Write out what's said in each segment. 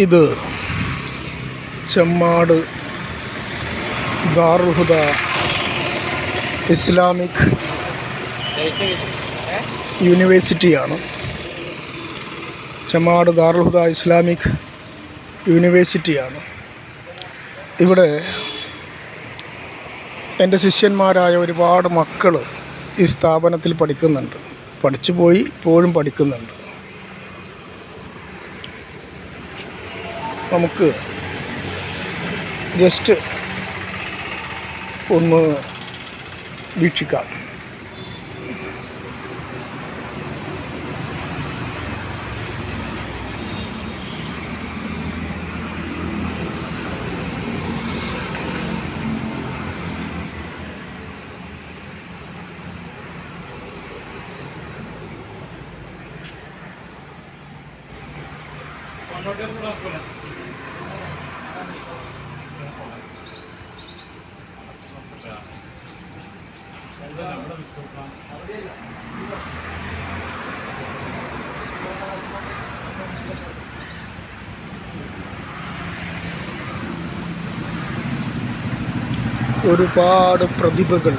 ഇത് ചെമ്മാട് ദാറുഹുദ ഇസ്ലാമിക് യൂണിവേഴ്സിറ്റിയാണ്. ചെമ്മാട് ദാറുഹുദ ഇസ്ലാമിക് യൂണിവേഴ്സിറ്റിയാണ്. ഇവിടെ എന്റെ ശിഷ്യന്മാരായ ഒരുപാട് മക്കൾ ഈ സ്ഥാപനത്തിൽ പഠിക്കുന്നുണ്ട്. പഠിച്ചു പോയി ഇപ്പോഴും പഠിക്കുന്നുണ്ട്. നമുക്ക് ജസ്റ്റ് ഒന്ന് വീക്ഷിക്കാം. ഒരുപാട് പ്രതിഭകൾ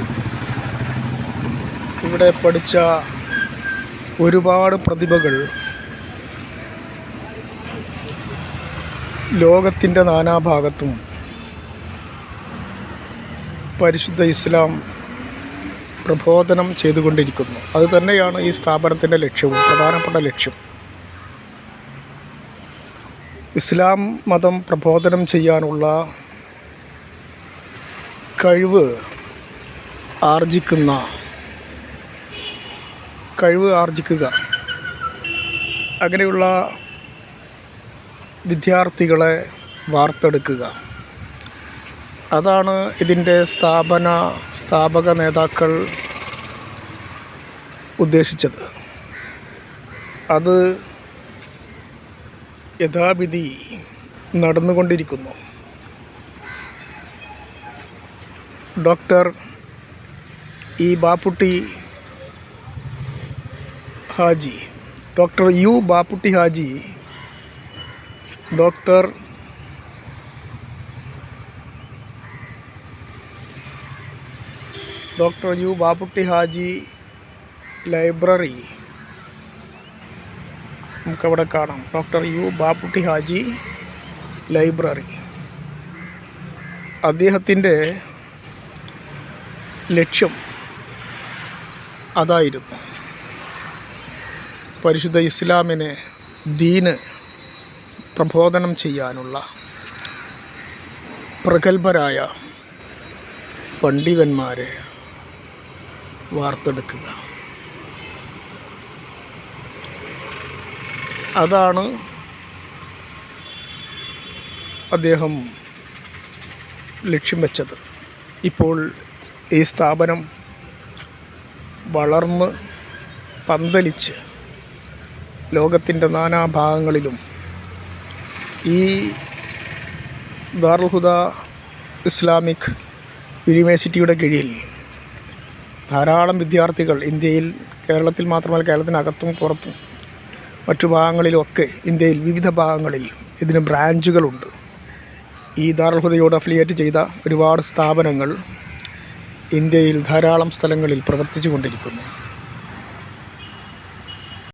ഇവിടെ പഠിച്ച ഒരുപാട് പ്രതിഭകൾ ലോകത്തിന്റെ നാനാഭാഗത്തും പരിശുദ്ധ ഇസ്ലാം പ്രബോധനം ചെയ്തുകൊണ്ടിരിക്കുന്നു. അത് തന്നെയാണ് ഈ സ്ഥാപനത്തിന്റെ ലക്ഷ്യവും പ്രധാനപ്പെട്ട ലക്ഷ്യം. ഇസ്ലാം മതം പ്രബോധനം ചെയ്യാനുള്ള കഴിവ് ആർജിക്കുന്ന കഴിവ് ആർജിക്കുക അങ്ങനെയുള്ള വിദ്യാർത്ഥികളെ വാർത്തെടുക്കുക. അതാണ് ഇതിന്റെ സ്ഥാപന സ്ഥാപക നേതാക്കൾ ഉദ്ദേശിച്ചത്. അത് യഥാവിധി നടന്നുകൊണ്ടിരിക്കുന്നു. Doctor E Bapputty Haji doctor U Bapputty Haji doctor doctor U Bapputty Haji library. നമുക്കവിടെ കാണാം. Doctor U Bapputty Haji library. അദ്ദേഹത്തിന്റെ ലക്ഷ്യം അതായിരുന്നു പരിശുദ്ധ ഇസ്ലാമിനെ ദീന് പ്രബോധനം ചെയ്യാനുള്ള പ്രഗത്ഭരായ പണ്ഡിതന്മാരെ വാർത്തെടുക്കുക. അതാണ് അദ്ദേഹം ലക്ഷ്യം വെച്ചത്. ഇപ്പോൾ ഈ സ്ഥാപനം വളർന്ന് പന്തലിച്ച് ലോകത്തിന്റെ നാനാഭാഗങ്ങളിലും ഈ ദാറുൽഹുദ ഇസ്ലാമിക് യൂണിവേഴ്സിറ്റിയുടെ കീഴിൽ ധാരാളം വിദ്യാർത്ഥികൾ ഇന്ത്യയിൽ കേരളത്തിൽ മാത്രമല്ല കേരളത്തിനകത്തും പുറത്തും മറ്റു ഭാഗങ്ങളിലുമൊക്കെ ഇന്ത്യയിൽ വിവിധ ഭാഗങ്ങളിൽ ഇതിന് ബ്രാഞ്ചുകളുണ്ട്. ഈ ദാറുൽഹുദയോട് അഫിലിയേറ്റ് ചെയ്ത ഒരുപാട് സ്ഥാപനങ്ങൾ ഇന്ത്യയിൽ ധാരാളം സ്ഥലങ്ങളിൽ പ്രവർത്തിച്ചു കൊണ്ടിരിക്കുന്നു